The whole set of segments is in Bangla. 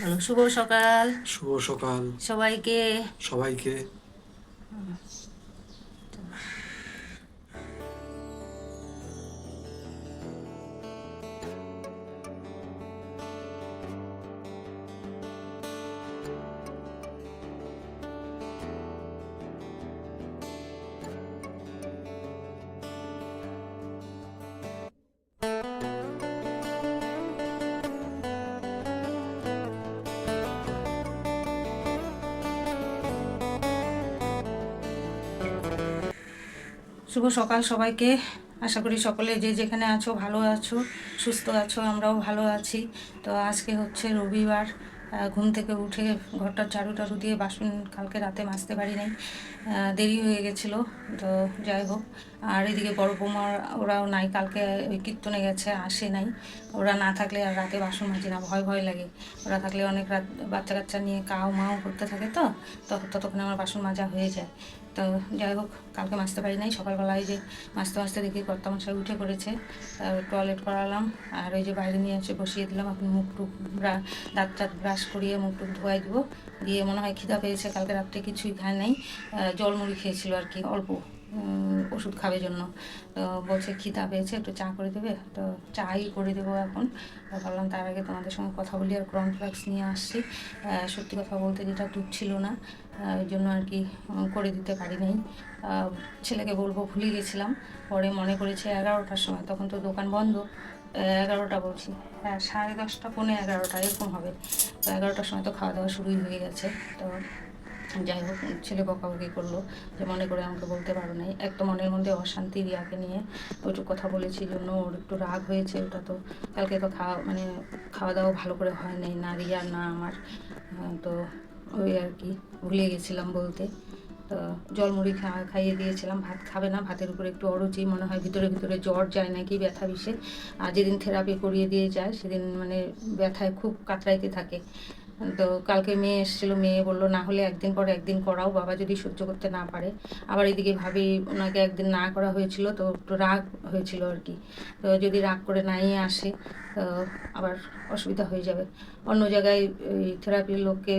বলো শুভ সকাল। শুভ সকাল। সবাইকে। সবাইকে। শুভ সকাল সবাইকে। আশা করি সকলে যে যেখানে আছো, ভালো আছো, সুস্থ আছো, আমরাও ভালো আছি। তো আজকে হচ্ছে রবিবার ঘুম থেকে উঠে ঘরটা ঝাড়ু টাড়ু দিয়ে বাসন কালকে রাতে মাজতে পারি নাই দেরি হয়ে গেছিল, তো যাই হোক। আর এদিকে বড় বৌমা, ওরাও নাই, কালকে ওই কীর্তনে গেছে, আসে নাই। ওরা না থাকলে আর রাতে বাসন মাজি না, ভয় ভয় লাগে। ওরা থাকলে অনেক রাত বাচ্চা কাচ্চা নিয়ে কাউ মাও করতে থাকে তো, তখন ততক্ষণ আমার বাসন মাজা হয়ে যায়। তো যাই হোক, কালকে মাসতে পারি নাই। সকালবেলায় যে মাসতে মাসতে দেখি কর্তামশাই উঠে পড়েছে। টয়লেট করালাম আর ওই যে বাইরে নিয়ে এসে বসিয়ে দিলাম। এখন মুখ টুক দাঁত টাত ব্রাশ করিয়ে মুখ টুক ধোয়াই দিব। দিয়ে মনে হয় খিদা পেয়েছে, কালকে রাত্রে কিছুই খায় নাই। জল মুড়ি খেয়েছিল আর কি, অল্প। ওষুধ খাবে জন্য। তো বলছে, খিদা পেয়েছে, একটু চা করে দেবে। তো চাই করে দেবো এখন। ভাবলাম তার আগে তোমাদের সঙ্গে কথা বলি আর কর্নফ্লেক্স নিয়ে আসছি। সত্যি কথা বলতে যেটা দুধ ছিল না ওই জন্য আর কি করে দিতে পারি নাই। ছেলেকে বলব, ভুলে গেছিলাম। পরে মনে করেছে এগারোটার সময়, তখন তো দোকান বন্ধ। এগারোটা বলছি। হ্যাঁ সাড়ে দশটা, পৌনে এগারোটা, এরকম হবে। তো এগারোটার সময় তো খাওয়া দাওয়া শুরুই হয়ে গেছে। তো যাই হোক ছেলে বকাবকি করল যে মনে করে আমাকে বলতে পারো নাই। এক তো মনের মধ্যে অশান্তি রিয়াকে নিয়ে ওইটুকু কথা বলেছি, জন্য ওর একটু রাগ হয়েছে, ওটা তো কালকে তো খাওয়া মানে খাওয়া দাওয়া ভালো করে হয় নাই, না রিয়া, না আমার। তো ওই আর কি, ভুলে গেছিলাম বলতে। তো জলমুড়ি খা, খাইয়ে দিয়েছিলাম, ভাত খাবে না, ভাতের উপরে একটু অরুচি, মনে হয় ভিতরে ভিতরে জ্বর যায় নাকি ব্যথা বিষে। আর যেদিন থেরাপি করিয়ে দিয়ে যায়, সেদিন মানে ব্যথায় খুব কাতরাইতে থাকে। তো কালকে মেয়ে এসেছিল, মেয়ে বলল, না হলে একদিন পর একদিন করাও, বাবা যদি সহ্য করতে না পারে। আবার এদিকে ভাবি ওনাকে একদিন না করা হয়েছিল, তো একটু রাগ হয়েছিল আর কি। তো যদি রাগ করে নাই আসে, তো আবার অসুবিধা হয়ে যাবে। অন্য জায়গায় থেরাপির লোককে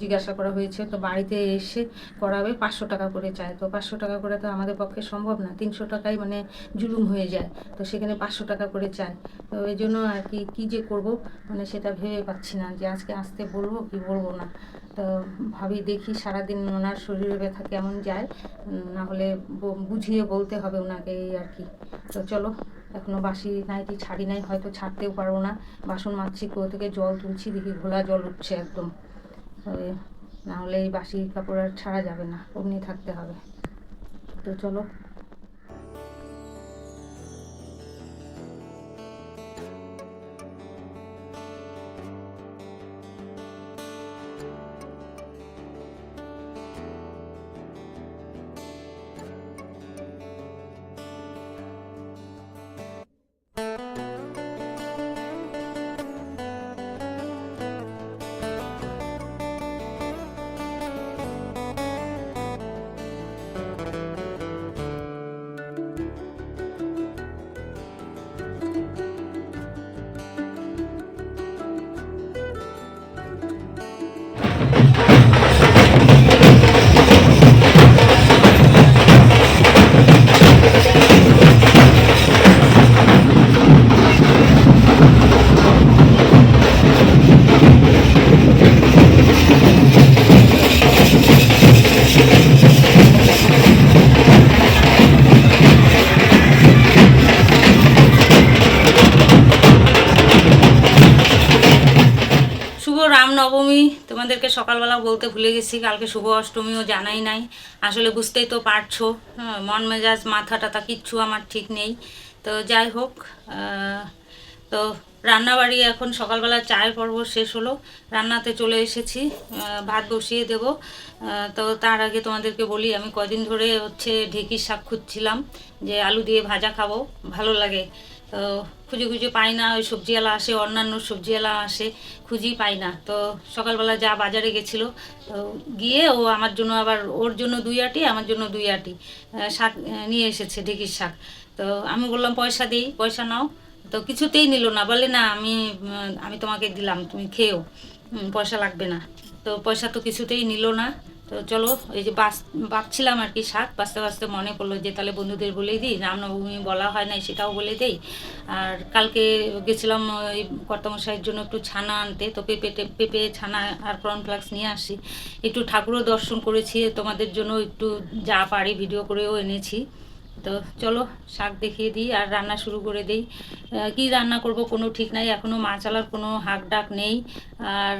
জিজ্ঞাসা করা হয়েছে, তো বাড়িতে এসে করাবে? পাঁচশো টাকা করে চায়। তো পাঁচশো টাকা করে তো আমাদের পক্ষে সম্ভব না, তিনশো টাকাই মানে জুলুম হয়ে যায়। তো সেখানে পাঁচশো টাকা করে চায়। তো এই জন্য আর কি, কী যে করব? মানে সেটা ভেবে পাচ্ছি না যে আজকে আসতে বলব কি বলব না। তো ভাবি দেখি সারাদিন ওনার শরীরে ব্যথা কেমন যায় না হলে বুঝিয়ে বলতে হবে ওনাকে এই আর কি। তো চলো, এখনও বাসি নাইটি ছাড়ি নাই, হয়তো ছাড়তেও পারব না। বাসন মাজছি কুয়ো থেকে জল তুলছি, দেখি ঘোলা জল উঠছে একদম। তবে নাহলে এই বাসি কাপড় আর ছাড়া যাবে না অমনি থাকতে হবে। তো চলো। বলতে ভুলে গেছি কালকে শুভ অষ্টমীও জানাই নাই। আসলে বুঝতেই তো পারছ হ্যাঁ, মন মেজাজ মাথা টাথা কিচ্ছু আমার ঠিক নেই। তো যাই হোক তো রান্নাবাড়ি এখন সকালবেলা চায়ের পর্ব শেষ হলো রান্নাতে চলে এসেছি ভাত বসিয়ে দেব। তো তার আগে তোমাদেরকে বলি আমি কদিন ধরে হচ্ছে ঢেঁকির শাক খুঁজছিলাম যে আলু দিয়ে ভাজা খাব ভালো লাগে। তো খুঁজে খুঁজে পাই না, ওই সবজিওয়ালা আসে, অন্যান্য সবজিওয়ালা আসে, খুঁজেই পাই না। তো সকালবেলা যা বাজারে গেছিল, তো গিয়ে ও আমার জন্য আবার, ওর জন্য দুই আটি, আমার জন্য দুই আটি শাক নিয়ে এসেছে, ঢেঁকির শাক। তো আমি বললাম, পয়সা দিই, পয়সা নাও। তো কিছুতেই নিল না, বলে, না, আমি আমি তোমাকে দিলাম, তুমি খেয়েও পয়সা লাগবে না। তো পয়সা তো কিছুতেই নিল না। তো চলো, এই যে বাস, বাঁচছিলাম আর কি শাক বাঁচতে বাঁচতে মনে পড়ল যে তাহলে বন্ধুদের বলেই দিই, রামনবমী বলা হয় নাই সেটাও বলে দেই। আর কালকে গেছিলাম ওই কর্তামশাইয়ের জন্য একটু ছানা আনতে, তো পেঁপে পেঁপে, ছানা আর কর্নফ্লাক্স নিয়ে আসি। একটু ঠাকুরও দর্শন করেছি, তোমাদের জন্য একটু যা পারি ভিডিও করেও এনেছি। তো চলো শাক দেখিয়ে দিই আর রান্না শুরু করে দিই। কি রান্না করব কোনো ঠিক নাই এখনও মাছালার কোনো হাক ডাক নেই। আর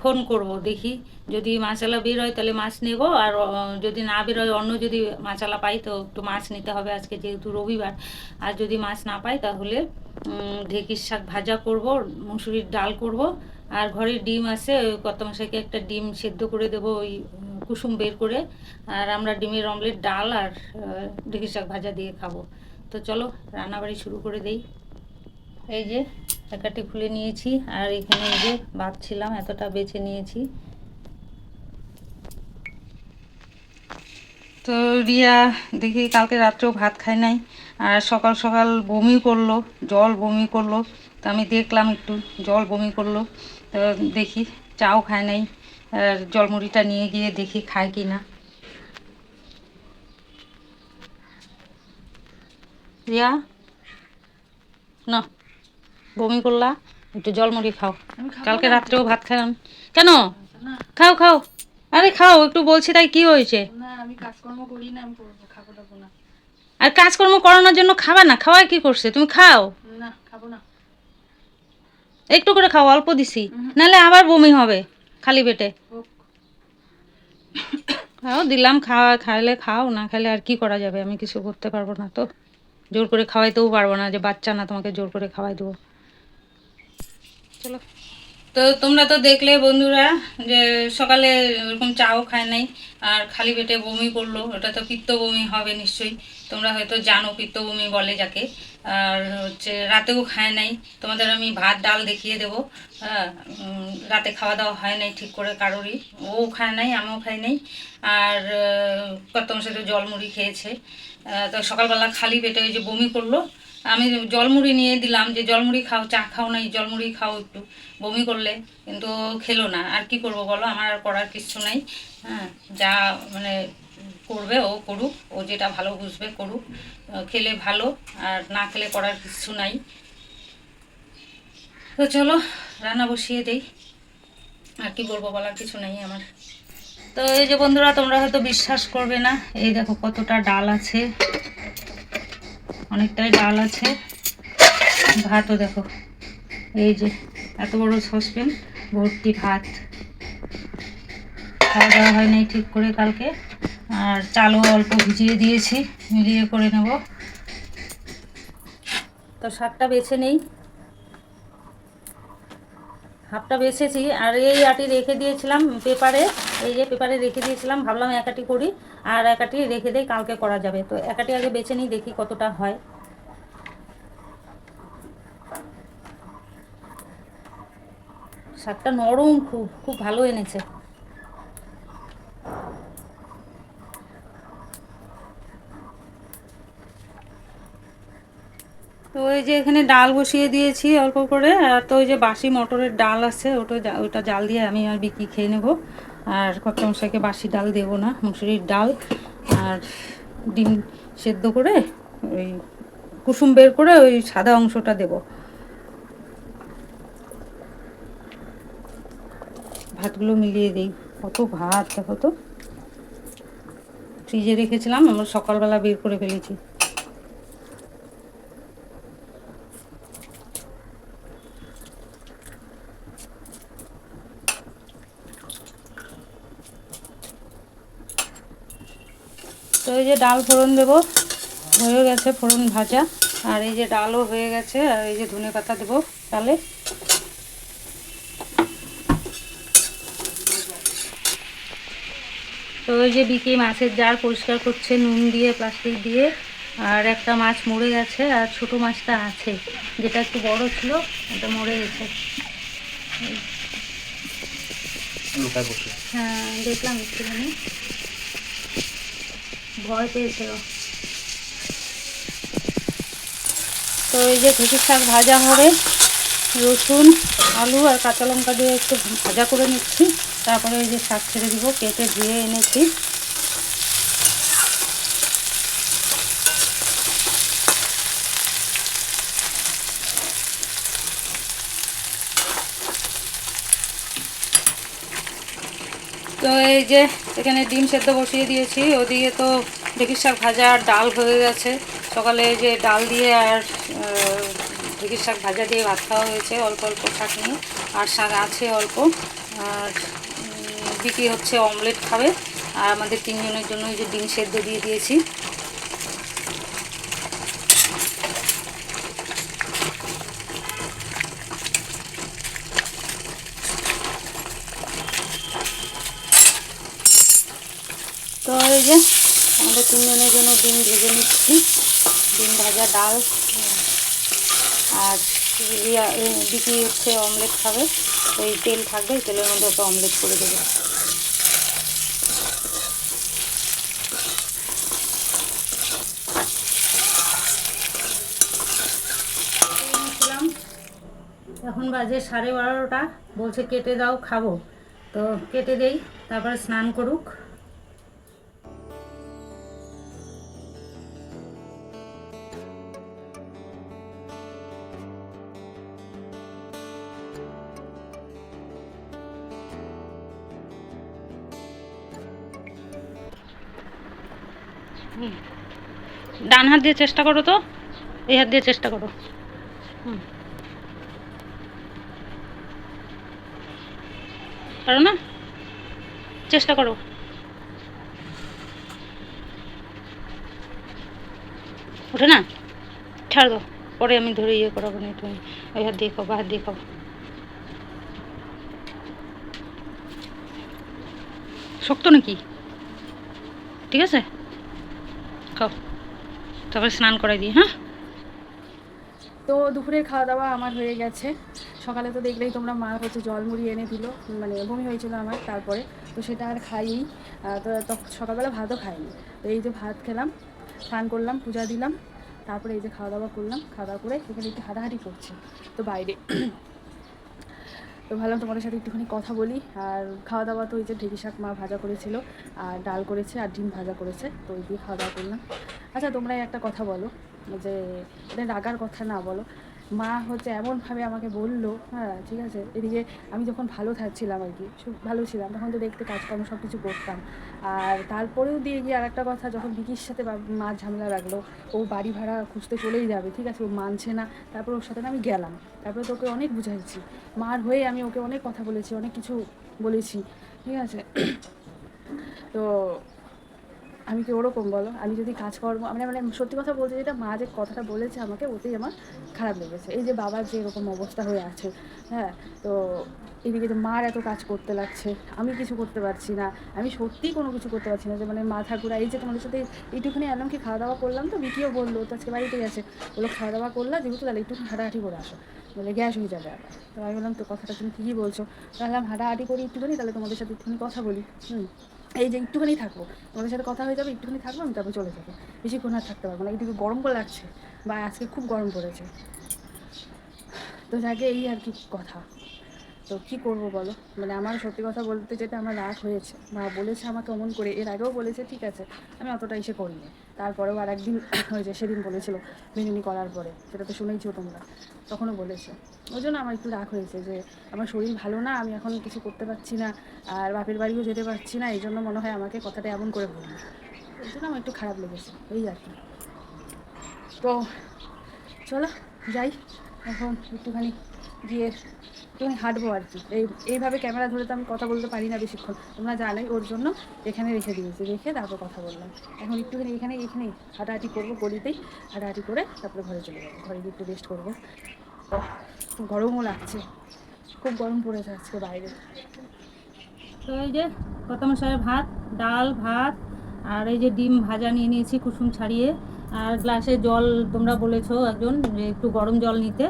ফোন করব দেখি। যদি মাছালা বের হয় তাহলে মাছ নেব আর যদি না বের হয় অন্য যদি মাছালা পাই তো একটু মাছ নিতে হবে আজকে যেহেতু রবিবার। আর যদি মাছ না পাই তাহলে ঢেঁকির শাক ভাজা করব, মুসুরির ডাল করব আর ঘরে ডিম আছে ওই কত মশাইকে একটা ডিম সেদ্ধ করে দেবো ওই কুসুম বের করে। আর আমরা ডিমের অমলেট ডাল আর আহ, শাক ভাজা দিয়ে খাব। তো চলো রান্নাবাড়ি শুরু করে দেই। এই যে একাটি খুলে নিয়েছি আর এখানে এই যে বাঁধছিলাম এতটা বেছে নিয়েছি। তো রিয়া দেখি কালকে রাত্রেও ভাত খায় নাই আর সকাল সকাল বমি করল জল বমি করল। তো আমি দেখলাম একটু জল বমি করল। তো দেখি চাও খায় নাই আর জলমুড়িটা নিয়ে গিয়ে দেখি খায় কি না। রিয়া না বমি করলা একটু জলমুড়ি খাও। কালকে রাত্রেও ভাত খাও কেন? খাও খাও। আরে খাও একটু বলছি তাই কি হয়েছে? আর কাজকর্ম করানোর জন্য খাবা না খাওয়াই কি করছে? তুমি খাও। না খাব না। একটু করে খাও অল্প দিছি। নাহলে আবার বমি হবে খালি পেটে। খাও দিলাম খাওয়া খাইলে খাও না খাইলে আর কি করা যাবে? আমি কিছু করতে পারব না তো। জোর করে খাওয়াইতেও পারব না যে বাচ্চা না তোমাকে জোর করে খাওয়াই দেবো। চলো। তো তোমরা তো দেখলে বন্ধুরা যে সকালে ওরকম চাও খায় নাই আর খালি পেটে বমি করল ওটা তো পিত্ত বমি হবে নিশ্চয়ই। তোমরা হয়তো জানো পিত্ত বমি বলে যাকে। আর হচ্ছে রাতেও খায় নাই। তোমাদের আমি ভাত, ডাল দেখিয়ে দেবো। হ্যাঁ রাতে খাওয়া দাওয়া হয় নাই ঠিক করে কারোরই। ও খায় নাই, আমিও খাই নাই। আর কত সাথে জলমুড়ি খেয়েছে। তো সকালবেলা খালি পেটে ওই যে বমি করল। আমি জলমুড়ি নিয়ে দিলাম যে, জলমুড়ি খাও, চা খাও নাই, জলমুড়ি খাও একটু। বমি করলে, কিন্তু খেলো না। আর কি করব বলো? আমার আর করার কিচ্ছু নাই। হ্যাঁ যা মানে করবে, ও করুক, ও যেটা ভালো বুঝবে করুক। খেলে ভালো, আর না খেলে করার কিছু নাই। তো চলো, রান্না বসিয়ে দেই। আর কি বলব বলার কিছু নাই আমার। তো এই যে বন্ধুরা, তোমরা হয়তো বিশ্বাস করবে না, এই দেখো কতটা ডাল আছে। অনেকটাই ডাল আছে। ভাতও দেখো। এই যে এত বড় সসপ্যান, ভর্তি ভাত। খাওয়া দাওয়া হয় নাই ঠিক করে কালকে। আর চালও অল্প ভিজিয়ে দিয়েছি, মিলিয়ে করে নেব। তো শাকটা বেছে নেই। হাফটা বেছেছি, আর এই আটি রেখে দিয়েছিলাম পেপারে, এই যে পেপারে রেখে দিয়েছিলাম, ভাবলাম একাটি করি, আর একাটি রেখে দেই, কালকে করা যাবে। তো একাটি আগে বেছে নিই, দেখি কতটা হয়। শাকটা নরম খুব খুব ভালো এনেছে। তো ওই যে এখানে ডাল বসিয়ে দিয়েছি অল্প করে, আর তো ওই যে বাসি মটরের ডাল আছে, ওটা ওটা জাল দিয়ে আমি আর বিকি খেয়ে নেব। আর কর্তামশাইকে বাসি ডাল দেবো না, মুসুরির ডাল। আর ডিম সেদ্ধ করে ওই কুসুম বের করে ওই সাদা অংশটা দেব। ভাতগুলো মিলিয়ে দিই। কত ভাত, দেখো তো। ফ্রিজে রেখেছিলাম, আমরা সকালবেলা বের করে ফেলেছি। যে ডাল ফোড়ন দেবো হয়ে গেছে ফোড়ন ভাজা। আর এই যে ডালও হয়ে গেছে আর এই যে ধনে পাতা দেবো ডালে। তো ওই যে বিকি মাছের জার পরিষ্কার করছে নুন দিয়ে প্লাস্টিক দিয়ে। আর একটা মাছ মরে গেছে আর ছোট মাছটা আছে যেটা একটু বড় ছিল ওটা মরে গেছে। হ্যাঁ দেখলাম একটুখানি। ভয় পেয়েছিল। তো এই যে ঢেঁকির শাক ভাজা হবে, রসুন, আলু আর কাঁচা লঙ্কা দিয়ে একটু ভাজা করে নিচ্ছি তারপরে এই যে শাক ছেড়ে দিব, কেটে ধুয়ে এনেছি তো এই যে, এখানে ডিম সেদ্ধ বসিয়ে দিয়েছি। ওদিকে তো ঢেকির শাক ভাজা আর ডাল হয়ে গেছে। সকালে যে ডাল দিয়ে আর ঢেকির শাক ভাজা দিয়ে ভাত খাওয়া হয়েছে, অল্প অল্প শাক নিয়ে। আর শাক আছে অল্প। আর বিক্রি হচ্ছে, অমলেট খাবে। আর আমাদের তিনজনের জন্য ওই যে ডিম সেদ্ধ দিয়ে দিয়েছি তো এই যে আমাদের তিনজনের জন্য ডিম ভেজে নিচ্ছি। ডিম ভাজা ডাল। আর বিক্রি হচ্ছে অমলেট খাবে। ওই তেল থাকবে তেলের মধ্যে ওকে অমলেট করে দেবে। এখন বাজে সাড়ে বারোটা। বলছে কেটে দাও, খাব। তো কেটে দেই, তারপরে স্নান করুক। ডান হাত দিয়ে চেষ্টা করো তো। এই হাত দিয়ে চেষ্টা করো। পারো না? চেষ্টা করো। ওঠে না? ছাড় দাও। পরে আমি ধরে ইয়ে করাবো না তুমি ওই হাত দিয়ে খাও বা হাত দিয়ে খাও শক্ত নাকি? ঠিক আছে? খাও। তারপরে স্নান করাই দিই হ্যাঁ? তো দুপুরের খাওয়া দাওয়া আমার হয়ে গেছে। সকালে তো দেখলেই তোমরা মা হচ্ছে জল মুড়ি এনে দিল মানে বমি হয়েছিল আমার তারপরে। তো সেটা আর খাইনি। তো সকালবেলা ভাতও খাইনি। তো এই যে ভাত খেলাম, স্নান করলাম, পূজা দিলাম, তারপরে এই যে খাওয়া দাওয়া করলাম খাওয়া দাওয়া করে এখানে একটু হাঁটাহাঁটি করছে। তো বাইরে তো ভাবলাম তোমাদের সাথে একটুখানি কথা বলি। আর খাওয়া দাওয়া তো ওই যে ঢেঁকি শাক মা ভাজা করেছিল, আর ডাল করেছে, আর ডিম ভাজা করেছে, তো ওই দিয়ে খাওয়া দাওয়া করলাম। আচ্ছা তোমরা একটা কথা বলো, যে এটা রাগার কথা না বলো। মা হচ্ছে এমনভাবে আমাকে বলল হ্যাঁ ঠিক আছে। এদিকে আমি যখন ভালো থাকছিলাম আর কি ভালো ছিলাম, তখন তো দেখতে কাজকর্ম সব কিছু করতাম। আর তারপরেও দিয়ে গিয়ে আর একটা কথা, যখন বিকির সাথে মা ঝামেলা লাগল, ও বাড়ি ভাড়া খুঁজতে চলেই যাবে, ঠিক আছে? ও মানছে না। তারপর ওর সাথে আমি গেলাম। তারপরে তোকে অনেক বুঝাইছি। মার হয়ে আমি ওকে অনেক কথা বলেছি, অনেক কিছু বলেছি, ঠিক আছে? তো আমি কি ওরকম, বলো? আমি যদি কাজকর্ম মানে মানে সত্যি কথা বলতে যেটা মা যে কথাটা বলেছে আমাকে, ওতেই আমার খারাপ লেগেছে। এই যে বাবার যে এরকম অবস্থা হয়ে আছে হ্যাঁ তো এদিকে যে মার এত কাজ করতে লাগছে, আমি কিছু করতে পারছি না, আমি সত্যিই কোনো কিছু করতে পারছি না, যে মানে মাথা ঘুরা, এই যে তোমাদের সাথে এইটুখানি এলাম কি খাওয়া দাওয়া করলাম তো বিকিও বলল, তো আজকে বাড়িতে গেছে, বলল খাওয়া দাওয়া করলাম যেহেতু তাহলে একটু হাঁটাহাঁটি করে আসো। বলে গ্যাস হয়ে যাবে আবার। তো আমি বললাম, তো কথাটা তুমি ঠিকই বলছো। তাহলে হাঁটাহাঁটি করি একটুখানি, তাহলে তোমাদের সাথে একটুখানি কথা বলি। হুম। এই যে একটুখানি থাকব তোমাদের সাথে কথা হয়ে যাবে, একটুখানি থাকব, আমি তারপর চলে যাব। বেশিক্ষণ আর থাকতে পারব না, এইদিকে গরম করে লাগছে, বা আজকে খুব গরম পড়েছে। তো যাকে এই আর কি কথা। তো কি করব বলো? মানে আমার সত্যি কথা বলতে যেটা আমার রাগ হয়েছে, মা বলেছে আমাকে অমন করে, এর আগেও বলেছে, ঠিক আছে, আমি অতটা এসে করিনি। তারপরেও আর একদিন হয়েছে সেদিন বলেছিল বিনুনি করার পরে, সেটা তো শুনেইছো তোমরা, তখনও বলেছে। ওই জন্য আমার একটু রাগ হয়েছে যে আমার শরীর ভালো না, আমি এখন কিছু করতে পারছি না, আর বাপের বাড়িও যেতে পারছি না, এই জন্য মনে হয় আমাকে কথাটা এমন করে বলল। এই জন্য আমার একটু খারাপ লেগেছে, এই আর কি। তো চলো, যাই, এখন একটুখানি গিয়ে একটুখানি হাঁটবো আর কি। এই, এইভাবে ক্যামেরা ধরে তো আমি কথা বলতে পারি না বেশিক্ষণ। তোমরা জানোই ওর জন্য এখানে রেখে দিয়েছি। রেখে তারপর কথা বললাম। এখন একটুখানি এখানে এখানে হাঁটাহাঁটি করব গলিতেই। হাঁটাহাঁটি করে তারপরে ঘরে চলে যাব। ঘরে একটু রেস্ট করব। গরমও লাগছে। খুব গরম পড়েছে আজকে বাইরে। তো এই যে প্রথম সারে ভাত, ডাল, ভাত, আর এই যে ডিম ভাজা নিয়ে নিয়েছি কুসুম ছাড়িয়ে। আর গ্লাসে জল তোমরা বলেছ একজন একটু গরম জল নিতে।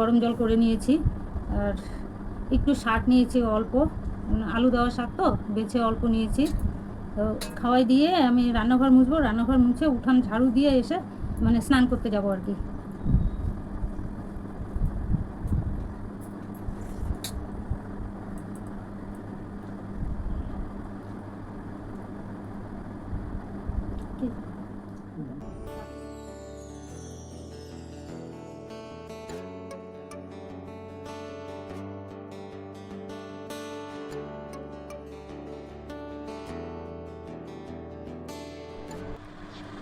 গরম জল করে নিয়েছি। আর একটু শাক নিয়েছি অল্প, আলু দেওয়া শাক তো, বেছে অল্প নিয়েছি। তো খাওয়াই দিয়ে আমি রান্নাঘর মুছবো, রান্নাঘর মুছে উঠান ঝাড়ু দিয়ে এসে মানে স্নান করতে যাব আর কি। কি?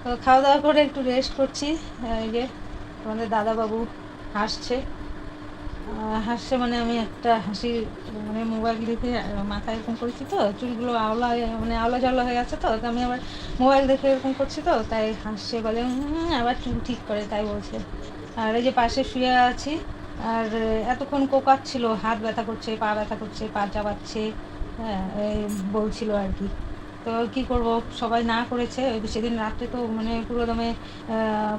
তো খাওয়া দাওয়া করে একটু রেস্ট করছি। এই যে দাদাবাবু হাসছে। হাসছে মানে আমি একটা হাসি মানে মোবাইল দেখে মাথায় এরকম করেছি তো, চুলগুলো আওলা মানে আওলা জলা হয়ে গেছে তো আমি আবার মোবাইল দেখে এরকম করছি তো, তাই হাসছে, বলে আবার চুল ঠিক করে, তাই বলছে। আর এই যে পাশে শুয়ে আছি, আর এতক্ষণ কোকাচ্ছিল হাত ব্যথা করছে, পা ব্যথা করছে, পা চাবাচ্ছে হ্যাঁ বলছিল আর কি। তো কি করব? সবাই না করেছে। সেদিন রাত্রে তো মানে পুরো দমে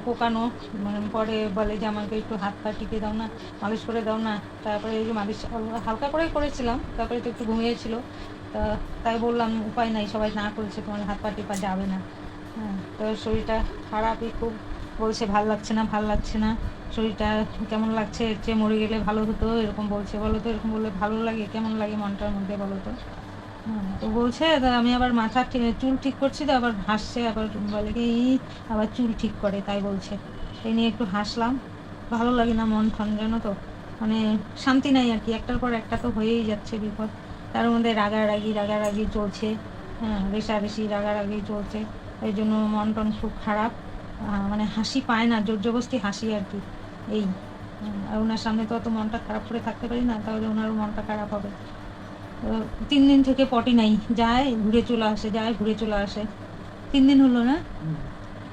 কোকানো মানে পরে বলে যে আমাকে একটু হাত পা টিপে দাও না, মালিশ করে দাও না। তারপরে এই যে মালিশ হালকা- করেই করেছিলাম, তারপরে তো একটু ঘুমিয়েছিল। তা তাই বললাম, উপায় নাই, সবাই না করেছে, তোমার হাত পা টিপা যাবে না। হ্যাঁ তো শরীরটা খারাপই খুব। বলছে, ভালো লাগছে না, ভালো লাগছে না। শরীরটা কেমন লাগছে? চেয়ে মরে গেলে ভালো হতো? এরকম বলছে। বলো তো, এরকম বললে ভালো লাগে? কেমন লাগে মনটার মধ্যে বলো তো? তো বলছে আমি আবার মাথা চুল ঠিক করছি তো আবার হাসছে আবার বলে কি "ই, আবার চুল ঠিক করে তাই বলছে। এই নিয়ে একটু হাসলাম। ভালো লাগে না মন ঠন জানো তো? মানে শান্তি নাই আর কি একটার পর একটা তো হয়েই যাচ্ছে বিপদ। তার মধ্যে রাগারাগি রাগারাগি চলছে। হ্যাঁ রেশারেশি রাগারাগি চলছে। এই জন্য মন টন খুব খারাপ। মানে হাসি পায় না জোর জবস্তি হাসি আর কি এই। আর ওনার সামনে তো অত মনটা খারাপ করে থাকতে পারি না তাহলে ওনারও মনটা খারাপ হবে। তিন দিন থেকে পটি নাই। যায়, ঘুরে চলে আসে, যায়, ঘুরে চলে আসে। তিন দিন হলো না?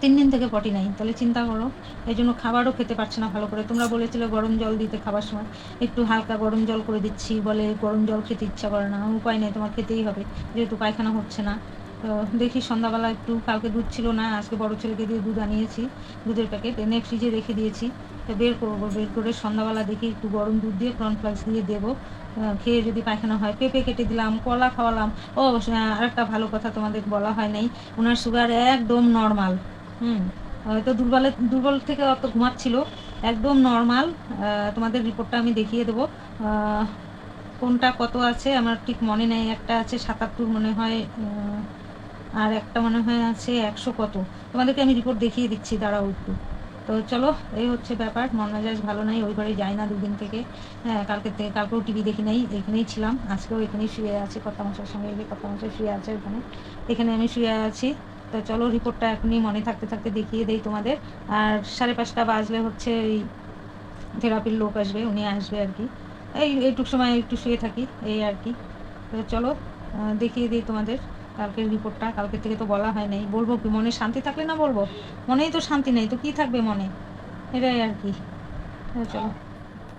তিন দিন থেকে পটি নাই। তাহলে চিন্তা করো, এই জন্য খাবারও খেতে পারছে না ভালো করে। তোমরা বলেছিলে গরম জল দিতে খাবার সময়। একটু হালকা গরম জল করে দিচ্ছি, বলে গরম জল খেতে ইচ্ছা করে না। উপায় নেই, তোমার খেতেই হবে। যেহেতু পায়খানা হচ্ছে না। তো দেখি সন্ধ্যাবেলা একটু, কালকে দুধ ছিল না, আজকে বড় ছেলেকে দিয়ে দুধ আনিয়েছি, দুধের প্যাকেট। এনে ফ্রিজে রেখে দিয়েছি। তো বের করব, বের করে সন্ধ্যাবেলা দেখি একটু গরম দুধ দিয়ে কর্নফ্লাক্স দিয়ে দেবো। খেয়ে যদি পায়খানা হয় পেঁপে কেটে দিলাম কলা খাওয়ালাম ও আহ, আরেকটা ভালো কথা তোমাদের বলা হয় নাই ওনার সুগার একদম নর্মাল হুম হয়তো দুর্বলে দুর্বল থেকে অত ঘুমাচ্ছিল একদম নর্মাল তোমাদের রিপোর্টটা আমি দেখিয়ে দেবো কোনটা কত আছে আমার ঠিক মনে নেই একটা আছে সাতাত্তর মনে হয় আর একটা মনে হয় আছে একশো কত তোমাদেরকে আমি রিপোর্ট দেখিয়ে দিচ্ছি দাঁড়াও একটু। তো চলো, এই হচ্ছে ব্যাপার। মন মেজাজ ভালো নাই, ওই ঘরে যাই না দুদিন থেকে। হ্যাঁ কালকে থেকে কালকেও টিভি দেখি নাই, এখানেই ছিলাম। আজকেও এখানেই শুয়ে আছি কথা মশার সঙ্গে যে কথা মশাই শুয়ে আছে ওখানে। এখানে আমি শুয়ে আছি। তো চলো রিপোর্টটা এখনই মনে থাকতে থাকতে দেখিয়ে দেই তোমাদের। আর সাড়ে পাঁচটা বাজলে হচ্ছে এই থেরাপির লোক আসবে, উনি আসবে আর কি। এই, এইটুক সময় একটু শুয়ে থাকি, এই আর কি। তো চলো দেখিয়ে দিই তোমাদের। কালকের রিপোর্টটা কালকে থেকে তো বলা হয় নাই। বলব কি, মনে শান্তি থাকলে না বলব? মনেই তো শান্তি নেই, তো কি থাকবে মনে? এটাই আর কি। চলো।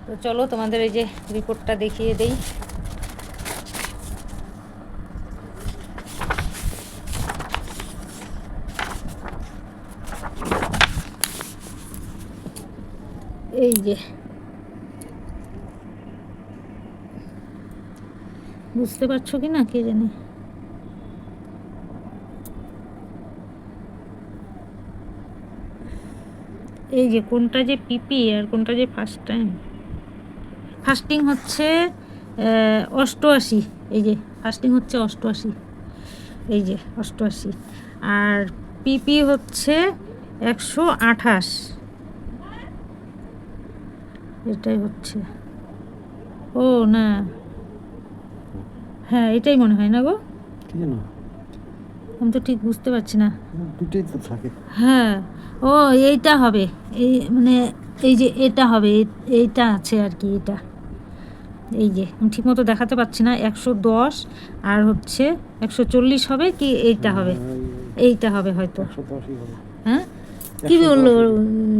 তো চলো, তোমাদের এই যে রিপোর্টটা দেখিয়ে দেই। এই যে বুঝতে পারছ কি না কে জানে? এই যে, কোনটা যে পিপি আর কোনটা যে ফার্স্ট টাইম ফাস্টিং হচ্ছে অষ্টআশি। এই যে ফাস্টিং হচ্ছে অষ্টআশি। এই যে, অষ্টআশি। আর পিপি হচ্ছে একশো আঠাশ। এটাই হচ্ছে। ও, না। হ্যাঁ এটাই মনে হয় না গো? ঠিক না আমি তো ঠিক বুঝতে পারছি না। দুটোই তো থাকে। হ্যাঁ ও এইটা হবে। এই মানে এই যে এটা হবে এই- এইটা আছে আর কি এটা। এই যে আমি ঠিকমতো দেখাতে পাচ্ছি না একশো দশ আর হচ্ছে একশো চল্লিশ হবে কি এইটা হবে? এইটা হবে হয়তো। হ্যাঁ? কি বলল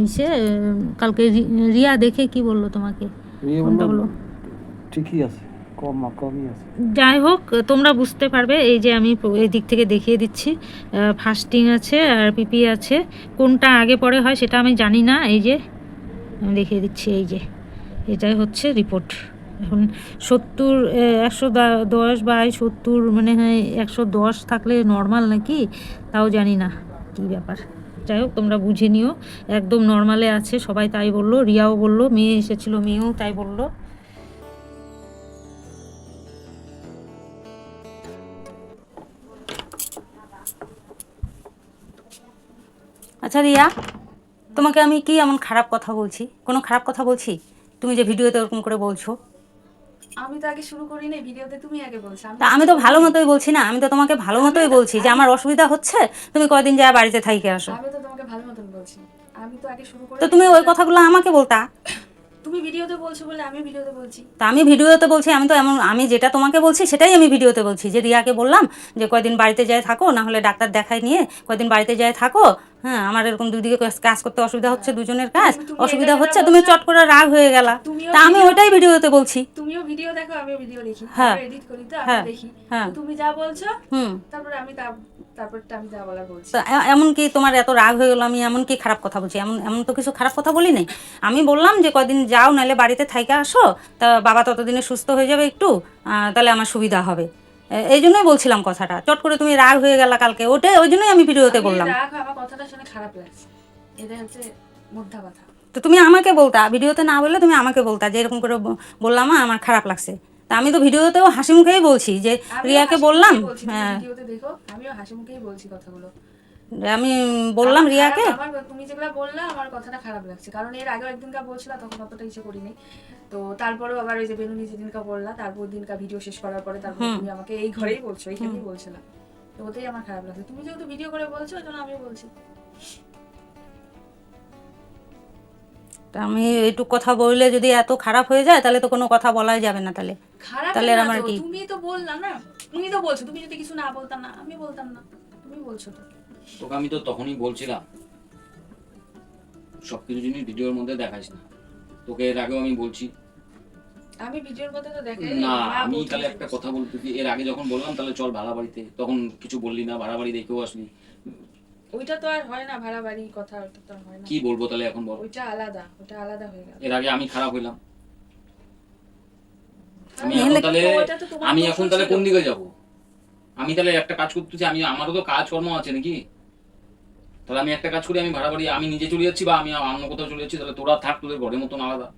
সে? কালকে রিয়া দেখে কি বলল তোমাকে? কোনটা বলল, ঠিকই আছে। যাই হোক, তোমরা বুঝতে পারবে এই যে আমি এই দিক থেকে দেখিয়ে দিচ্ছি ফাস্টিং আছে আর পিপি আছে। কোনটা আগে পরে হয় সেটা আমি জানি না, এই যে আমি দেখিয়ে দিচ্ছি এই যে। এটাই হচ্ছে রিপোর্ট এখন সত্তর একশো দশ বাই সত্তর মানে হয়, একশো দশ থাকলে নর্মাল নাকি? তাও জানি না, কী ব্যাপার। যাই হোক, তোমরা বুঝে নিও। একদম নর্মালে আছে, সবাই তাই বলল, রিয়াও বলল, মেয়ে এসেছিল, মেয়েও তাই বলল। আচ্ছা রিয়া তোমাকে আমি কি এমন খারাপ কথা বলছি? কোনো খারাপ কথা বলছি? তুমি যে ভিডিওতে ওরকম করে বলছো। আমি তো আগে শুরু করি নাই ভিডিওতে তুমি আগে বলছো। তা আমি তো ভালো মতোই বলছি না আমি তো তোমাকে ভালো মতোই বলছি যে আমার অসুবিধা হচ্ছে তুমি কয়দিন যা বাড়িতে থাইকে আসো। আমি তো তোমাকে ভালো মতন বলছি। আমি তো আগে শুরু করি তো তুমি ওই কথাগুলো আমাকে বলতা। তুমি ভিডিওতে বলছো বলে আমি ভিডিওতে বলছি। তা আমি ভিডিওতে বলছি আমি তো এমন আমি যেটা তোমাকে বলছি সেটাই আমি ভিডিওতে বলছি। যে রিয়াকে বললাম যে কয়দিন বাড়িতে যায় থাকো না হলে ডাক্তার দেখাই নিয়ে কয়দিন বাড়িতে যায় থাকো হ্যাঁ আমার এরকম দুদিকে কাজ- করতে অসুবিধা হচ্ছে দুজনের কাজ অসুবিধা হচ্ছে তুমি চট করে রাগ হয়ে গেলা। তা আমি ওইটাই ভিডিওতে বলছি। তুমিও ভিডিও দেখো আমিও ভিডিও দেখি। হ্যাঁ। এডিট করি তো আমি হ্যাঁ। দেখি। হ্যাঁ। তুমি যা বলছো হুম। তারপরে আমি তা- আমি যা বলার বলছি। তো এ- এমন কি তোমার এত রাগ হয়ে গেলো? আমি এমন কি খারাপ কথা বলছি? এমন এমন তো কিছু খারাপ কথা বলি নাই আমি বললাম যে কদিন যাও নাহলে বাড়িতে থাইকে আসো। তা বাবা ততদিনে সুস্থ হয়ে যাবে একটু তাহলে আমার সুবিধা হবে। এই জন্যই বলছিলাম কথাটা। চট করে তুমি রাগ হয়ে গেলা কালকে। ওটাই ওই জন্যই আমি ভিডিওতে বললাম। রাগ আমার কথাটা শুনে খারাপ লাগছে। এটা হচ্ছে মোদ্দা কথা। তো তুমি আমাকে বলতা ভিডিওতে না বললে তুমি আমাকে বলতা যে এরকম করে বললাম আমার খারাপ লাগছে। তা আমি তো ভিডিওতেও হাসি মুখেই বলছি যে রিয়াকে বললাম হ্যাঁ। দেখো আমিও হাসি মুখেই বলছি কথাগুলো। আমি বললাম রিয়াকে? আমার তুমি যেগুলো বললা আমার কথাটা খারাপ লাগছে। কারণ এর আগেও একদিনকা বলছিলা তখন অতটা ইচ্ছে করিনি। তো তারপরেও আবার ওই যে বেনুনি যেদিনকা বললা তারপর দিনকা ভিডিও শেষ করার পরে তারপর তুমি আমাকে এই ঘরেই বলছো এইখানেই বলছিলা। তো ওটাই আমার খারাপ লাগছে। তুমি যেহেতু ভিডিও করে বলছো ওই জন্য আমিও বলছি। তা আমি এইটুক কথা বললে যদি এত খারাপ হয়ে যায় তাহলে তো কোনো কথা বলাই যাবে না তাহলে। খারাপ তাহলে না আমার তো, কি? তুমি তো বললা না। তুমি তো বলছো তুমি যদি কিছু না বলতাম না আমি বলতাম না। তুমি বলছো তো। তোকে আমি তো তখনই বলছিলাম। সবকিছু জিনিস ভিডিওর মধ্যে দেখাইস না। তোকে এর আগেও আমি বলছি। আমি ভিডিওর মধ্যে তো দেখাই না আমি তাহলে একটা কথা বলতে কি এর আগে যখন বললাম তাহলে চল ভাড়া বাড়িতে। তখন কিছু বললি না ভাড়া বাড়ি দেখেও আসলি। ওইটা তো আর হয় না ভাড়া বাড়ি কথা ওটা তো আর হয় না। কি বলব তাহলে এখন বল? ওইটা আলাদা ওটা আলাদা হয়ে গেল। এর আগে আমি খারাপ হইলাম। আমি এখন তাহলে আমি এখন তাহলে কোন দিকে যাব? আমি তাহলে একটা কাজ করতেছি আমি আমারও তো কাজকর্ম আছে নাকি? তাহলে আমি একটা কাজ করি আমি ভাড়া বাড়ি আমি নিজে চলে যাচ্ছি বা আমি অন্য কোথাও চলে যাচ্ছি তাহলে তোরা থাক তোদের ঘরের মতন আলাদা।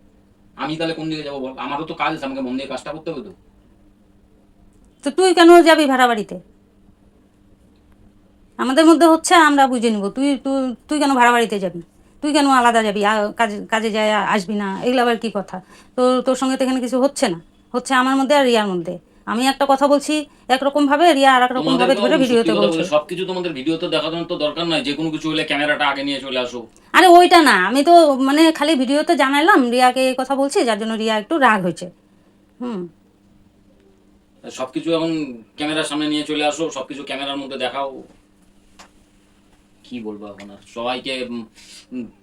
আমি তাহলে কোন দিকে যাব বল? আমারও তো কাজ আছে আমাকে মন দিয়ে কাজটা করতে হবে তো। তো তুই কেন যাবি ভাড়া বাড়িতে আমাদের মধ্যে হচ্ছে আমরা বুঝে নিব। তুই তুই তুই কেন ভাড়া বাড়িতে যাবি? তুই কেন আলাদা যাবি? কাজে কাজে যায় আসবি না? এগুলো আবার কি কথা? তো তোর সঙ্গে তো এখানে কিছু হচ্ছে না। হচ্ছে আমার মধ্যে আর রিয়ার মধ্যে। আমি একটা কথা বলছি একরকম ভাবে রিয়া আর এক রকম ভাবে ধরে ভিডিওতে বলছে। সবকিছু তোমাদের ভিডিওতে দেখানোর তো দরকার নাই। যে কোনো কিছু হলে ক্যামেরাটা আগে নিয়ে চলে আসো। আরে ওইটা না। আমি তো মানে খালি ভিডিওতে জানাইলাম রিয়াকে এই কথা বলছি যার জন্য রিয়া একটু রাগ হয়েছে। হুম। সবকিছু এখন ক্যামেরার সামনে নিয়ে চলে আসো সবকিছু ক্যামেরার মধ্যে দেখাও। কি বলব এখন আর? সবাইকে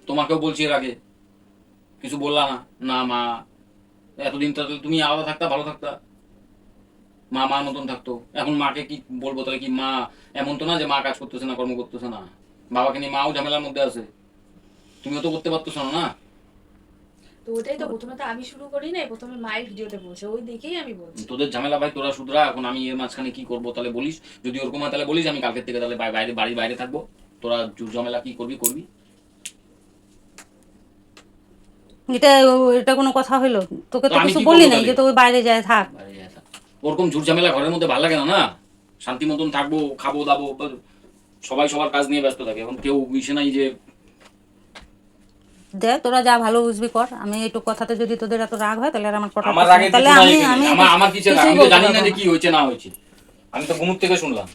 তোমাকেও বলছি এর আগে। কিছু বললা না। না মা। এতদিন তো তুমি আলাদা থাকতা ভালো থাকতা। মা মার মতন থাকতো। এখন মাকে কি বলব? তাহলে কি মা এমন তো না যে মা কাজ করতেছে না কর্ম করতেছে না? বাবাকে নিয়ে মাও ঝামেলার মধ্যে আছে। তুমিও তো করতে পারতেছো না না? তো ওটাই তো প্রথমে তো আমি শুরু করি নাই প্রথমে মায়ের ভিডিওতে বলছে। ওই দেখেই আমি বলছি। তোদের ঝামেলা ভাই তোরা শুধরা। এখন আমি এর মাঝখানে কি করব তাহলে বলিস? যদি ওরকম হয় তাহলে বলিস আমি কালকের থেকে তাহলে বাইরে বাড়ির বাইরে থাকব। তোরা জু- ঝামেলা কি করবি করবি? এটা এটা কোনো কথা হইল তোকে তো কিছু বললি নাই যে তুই বাইরে যায় থাক। ওরকম ঝুট ঝামেলা ঘরের মধ্যে ভালো লাগে না না? শান্তি মতন থাকব খাব দাবো সবাই সবার কাজ নিয়ে ব্যস্ত থাকে এখন কেউ ইসে নাই যে দেখ তোরা যা ভালো বুঝবি কর। আমি একটু কথাতে যদি তোদের এত রাগ হয় তাহলে আমার কথা তাহলে আমি আমি আমার কিছু আমি জানি না। যে কি হয়েছে না হয়েছে। আমি তো ঘুমুর থেকে শুনলাম।